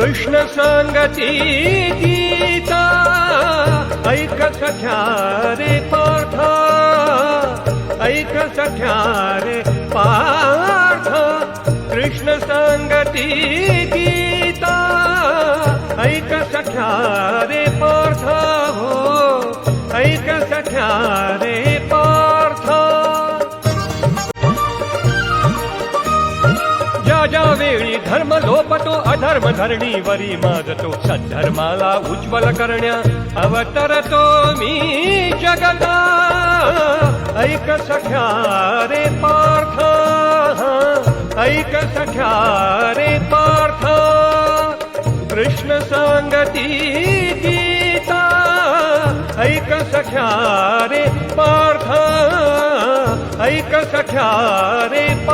कृष्ण सांगती गीता ऐक सख्या रे पाठ ऐक सख्या रे पाठ कृष्ण सांगती गीता ऐक सख्या रे पाठ हो ऐक सख्या वेळी धर्म लोपतो अधर्म धरणीवरी माजतो सद्धर्माला उज्ज्वल करण्या अवतरतो मी जगता. ऐक सख्या रे पार्थ. ऐक सख्या रे पार्थ. कृष्ण सांगती गीता. ऐक सख्या रे पार्थ. ऐक सख्या रे पार्थ